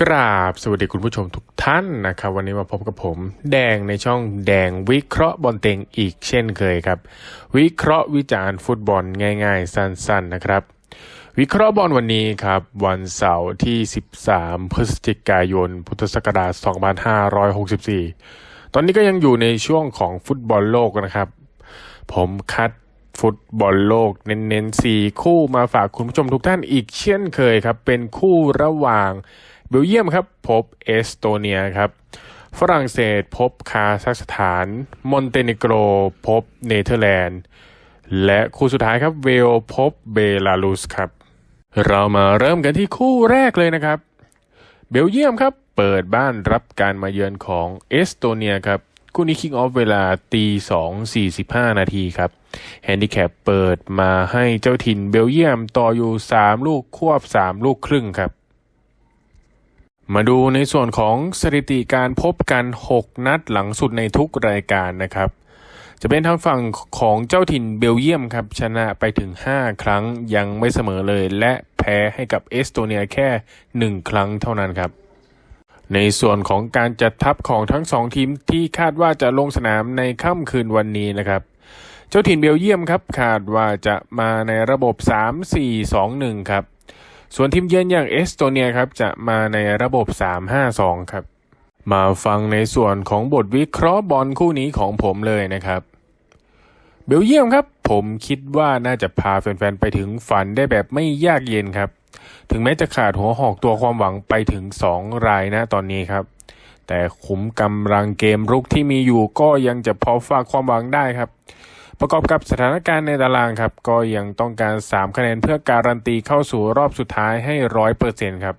กราบสวัสดีคุณผู้ชมทุกท่านนะครับ วันนี้มาพบกับผม แดงในช่องแดงวิเคราะห์บอลเต็งอีกเช่นเคยครับ วิเคราะห์วิจารณ์ฟุตบอลง่ายๆ สั้นๆนะครับ วิเคราะห์บอลวันนี้ครับ วันเสาร์ที่ 13 พฤศจิกายน พุทธศักราช 2564 ตอนนี้ก็ยังอยู่ในช่วงของฟุตบอลโลกนะครับ ผมคัดฟุตบอลโลกเน้นๆสี่คู่มาฝากคุณผู้ชมทุกท่านอีกเช่นเคยครับ เป็นคู่ระหว่าง เบลเยียมครับพบเอสโตเนียครับฝรั่งเศสพบคาซัคสถาน มอนเตเนโกรพบเนเธอร์แลนด์ และคู่สุดท้ายครับเวลพบเบลารุสครับ เรามาเริ่มกันที่คู่แรกเลยนะครับ เบลเยียมครับเปิดบ้านรับการมาเยือนของเอสโตเนียครับคู่นี้คิกออฟเวลาตีสองสี่สิบห้านาทีครับแฮนดิแคปเปิดมาให้เจ้าถิ่นเบลเยียมต่ออยู่สามลูกควบสามลูกครึ่งครับ มาดูในส่วนของสถิติการพบกัน 6 นัดหลังสุดในทุกรายการนะครับ จะเป็นทางฝั่งของเจ้าถิ่นเบลเยียมครับ ชนะไปถึง 5 ครั้งยังไม่เสมอเลย และแพ้ให้กับเอสโตเนียแค่ 1 ครั้งเท่านั้นครับ ในส่วนของการจัดทัพของทั้งสองทีมที่คาดว่าจะลงสนามในค่ำคืนวันนี้นะครับเจ้าถิ่นเบลเยียมครับคาดว่าจะมาในระบบ 3-4-2-1 ครับ ส่วนทีมเยือนอย่างเอสโตเนียครับจะมาในระบบ 3-5-2 ครับ มาฟังในส่วนของบทวิเคราะห์บอลคู่นี้ของผมเลยนะครับเบลเยียมครับ ผมคิดว่าน่าจะพาแฟนๆ ไปถึงฝันได้แบบไม่ยากเย็นครับ ถึงแม้จะขาดหัวหอกตัวความหวังไปถึง 2 รายนะตอนนี้ครับ แต่ขุมกำลังเกมรุกที่มีอยู่ก็ยังจะพอฝากความหวังได้ครับ ประกอบกับสถานการณ์ในตารางครับ ก็ยังต้องการ 3 คะแนนเพื่อการันตีเข้าสู่รอบสุดท้ายให้ร้อยเปอร์เซ็นครับ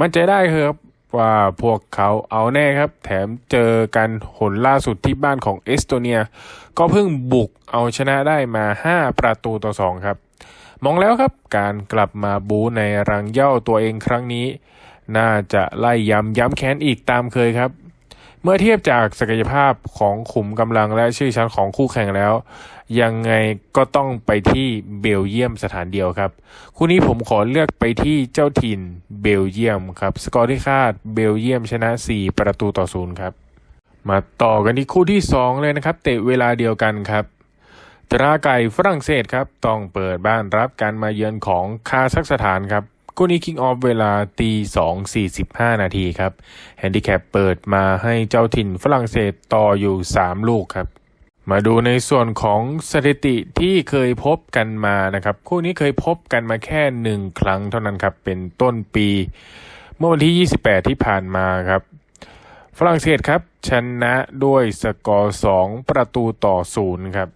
มั่นใจได้ครับว่าพวกเขาเอาแน่ครับ แถมเจอกันหนล่าสุดที่บ้านของเอสโตเนีย ก็เพิ่งบุกเอาชนะได้มา 5 ประตูต่อ 2 ครับ มองแล้วครับการกลับมาบูในรังเย้าตัวเองครั้งนี้ น่าจะไล่ย้ำย้ำแค้นอีกตามเคยครับ มื่อเทียบจากศักยภาพของขุมกำลังและชื่อชั้นของคู่แข่งแล้ว ยังไงก็ต้องไปที่เบลเยียมสถานเดียวครับ คู่นี้ผมขอเลือกไปที่เจ้าถิ่นเบลเยียมครับ สกอร์ที่คาดเบลเยียมชนะ 4 ประตูต่อศูนย์ครับ มาต่อกันที่คู่ที่ 2 เลยนะครับ เตะเวลาเดียวกันครับตราไก่ฝรั่งเศสครับ ต้องเปิดบ้านรับการมาเยือนของคาซัคสถานครับ คู่นี้คิงออฟเวลาตีสองสี่สิบห้านาทีครับแฮนดิแคปเปิดมาให้เจ้าถิ่นฝรั่งเศสต่ออยู่สามลูกครับ มาดูในส่วนของสถิติที่เคยพบกันมานะครับ คู่นี้เคยพบกันมาแค่หนึ่งครั้งเท่านั้นครับ เป็นต้นปี เมื่อวันที่ 28 ที่ผ่านมาครับฝรั่งเศสครับ ชนะด้วยสกอร์ 2 ประตูต่อศูนย์ครับ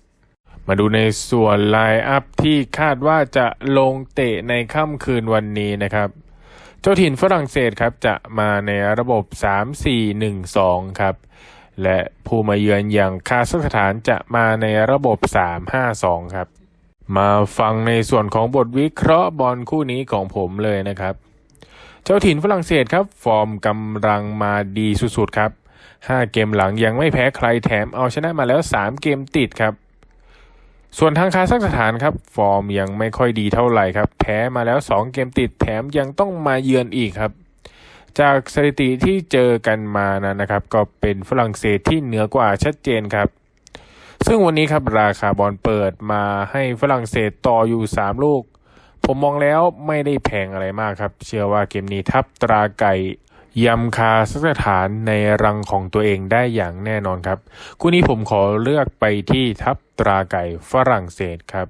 มาดูในส่วนไลน์อัพที่คาดว่าจะลงเตะในค่ำคืนวันนี้นะครับ เจ้าถิ่นฝรั่งเศสครับจะมาในระบบ 3-4-1-2 ครับ และผู้มาเยือนอย่างคาซัคสถานจะมาในระบบ 3-5-2 ครับ มาฟังในส่วนของบทวิเคราะห์บอลคู่นี้ของผมเลยนะครับ เจ้าถิ่นฝรั่งเศสครับ ฟอร์มกำลังมาดีสุดๆครับ 5 เกมหลังยังไม่แพ้ใครแถมเอาชนะมาแล้ว 3 เกมติดครับ ส่วนทางคาซัคสถานครับ ฟอร์มยังไม่ค่อยดีเท่าไหร่ครับ แพ้มาแล้ว 2 เกมติดแถมยังต้องมาเยือนอีกครับ จากสถิติที่เจอกันมานะนะครับ ก็เป็นฝรั่งเศสที่เหนือกว่าชัดเจนครับ ซึ่งวันนี้ครับราคาบอลเปิดมาให้ฝรั่งเศสต่ออยู่ 3 ลูก ผมมองแล้วไม่ได้แพงอะไรมากครับ เชื่อว่าเกมนี้ทับตราไก่ ยำคาสักฐานในรังของตัวเองได้อย่างแน่นอนครับ คู่นี้ผมขอเลือกไปที่ทับตราไก่ฝรั่งเศสครับ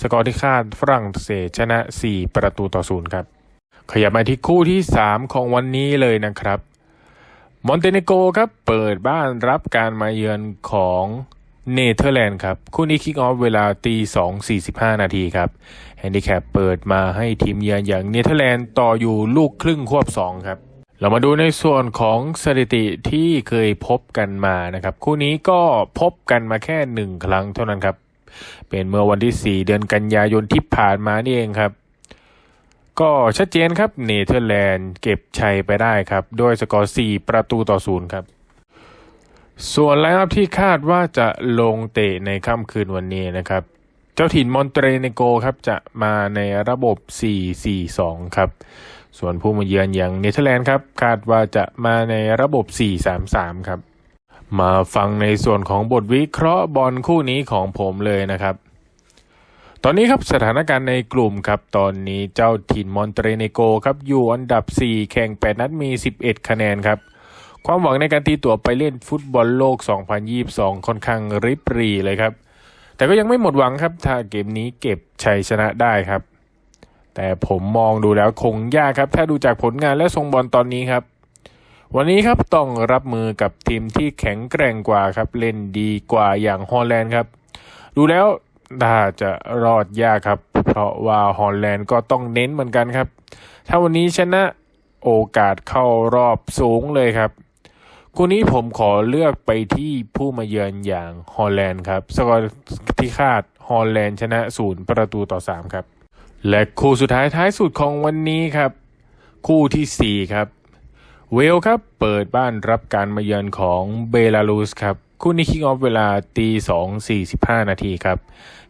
สกอร์ที่คาดฝรั่งเศสชนะ 4 ประตูต่อศูนย์ครับ ขยับมาที่คู่ที่ 3 ของวันนี้เลยนะครับ มอนเตเนโกครับเปิดบ้านรับการมาเยือนของเนเธอร์แลนด์ครับ คู่นี้คิกออฟเวลาตี2 45นาทีครับแฮนดิแคปเปิดมาให้ทีมเยือนอย่างเนเธอร์แลนด์ต่ออยู่ลูกครึ่งควบ2ครับ เรามาดูในส่วนของสถิติที่เคยพบกันมานะครับ คู่นี้ก็พบกันมาแค่หนึ่งครั้งเท่านั้นครับ เป็นเมื่อวันที่ 4 เดือนกันยายนที่ผ่านมานี่เองครับ ก็ชัดเจนครับเนเธอร์แลนด์เก็บชัยไปได้ครับ ด้วยสกอร์ 4 ประตูต่อศูนย์ครับ ส่วนไลน์อัพที่คาดว่าจะลงเตะในค่ำคืนวันนี้นะครับ จ้าถิ่นมอนเตเนโกครับจะมาในระบบ 4-4-2 ครับ ส่วนผู้มาเยือนอย่างเนเธอร์แลนด์ครับคาดว่าจะมาในระบบ 4-3-3 ครับ มาฟังในส่วนของบทวิเคราะห์บอลคู่นี้ของผมเลยนะครับ ตอนนี้ครับสถานการณ์ในกลุ่มครับ ตอนนี้เจ้าถิ่นมอนเตเรเนโกครับอยู่อันดับ 4 แข่ง 8 นัดมี 11 คะแนนครับความหวังในการตีตัวไปเล่นฟุตบอลโลก 2022 ค่อนข้างริบหรีเลยครับ แต่ก็ยังไม่หมดหวังครับ ถ้าเกมนี้เก็บชัยชนะได้ครับ แต่ผมมองดูแล้วคงยากครับ ถ้าดูจากผลงานและทรงบอลตอนนี้ครับ วันนี้ครับต้องรับมือกับทีมที่แข็งแกร่งกว่าครับ เล่นดีกว่าอย่างฮอลแลนด์ครับ ดูแล้วน่าจะรอดยากครับ เพราะว่าฮอลแลนด์ก็ต้องเน้นเหมือนกันครับ ถ้าวันนี้ชนะโอกาสเข้ารอบสูงเลยครับ คู่นี้ผมขอเลือกไปที่ผู้มาเยือนอย่างฮอลแลนด์ครับสกอร์ที่คาดฮอลแลนด์ชนะศูนย์ประตูต่อ 3 ครับ และคู่สุดท้ายท้ายสุดของวันนี้ครับ คู่ทีสี่4 ครับ เวลครับเปิดบ้านรับการมาเยือนของเบลารุสครับคู่นี้คิกออฟเวลาตีสองสี่สิบห้านาทีครับ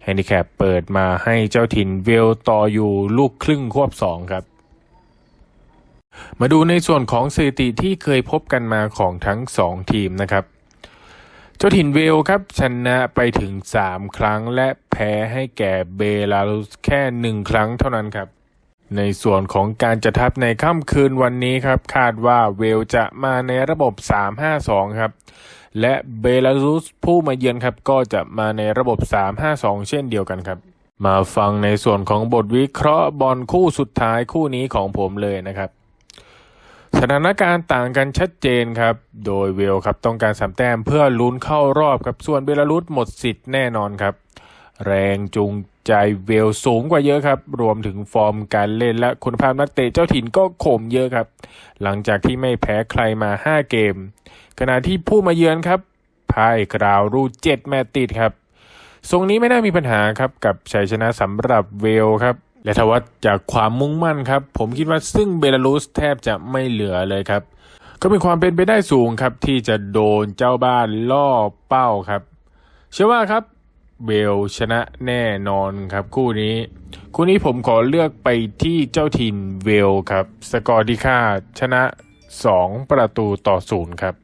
แฮนดิแคปเปิดมาให้เจ้าถิ่นเวลต่ออยู่ลูกครึ่งควบสองครับ มาดูในส่วนของสถิติที่เคยพบกันมาของทั้ง 2 ทีมนะครับ เจ้าถิ่นเวลครับชนะไปถึง 3 ครั้งและแพ้ให้แก่เบลารุสแค่ 1 ครั้งเท่านั้นครับ ในส่วนของการจัดทัพในค่ำคืนวันนี้ครับ คาดว่าเวลจะมาในระบบ 3-5-2 ครับ และเบลารุสผู้มาเยือนครับก็จะมาในระบบ 3-5-2 เช่นเดียวกันครับ มาฟังในส่วนของบทวิเคราะห์บอลคู่สุดท้ายคู่นี้ของผมเลยนะครับ สถานการณ์ต่างกันชัดเจนครับ โดยเวลครับต้องการสามแต้มเพื่อลุ้นเข้ารอบครับ ส่วนเบลารุสหมดสิทธิ์แน่นอนครับ แรงจูงใจเวลสูงกว่าเยอะครับ รวมถึงฟอร์มการเล่นและคุณภาพนักเตะเจ้าถิ่นก็ข่มเยอะครับ หลังจากที่ไม่แพ้ใครมา 5 เกม ขณะที่ผู้มาเยือนครับพ่ายกราวรูด7แมตติดครับ ทรงนี้ไม่น่ามีปัญหาครับกับชัยชนะสำหรับเวลครับ และทว่าจากความมุ่งมั่นครับ ผมคิดว่าซึ่งเบลารุสแทบจะไม่เหลือเลยครับ ก็มีความเป็นไปได้สูงครับ ที่จะโดนเจ้าบ้านล่อเป้าครับ เชื่อว่าครับเบลชนะแน่นอนครับ คู่นี้ คู่นี้ผมขอเลือกไปที่เจ้าถิ่นเวลครับ สกอร์ที่ค่าชนะ 2 ประตูต่อศูนย์ครับ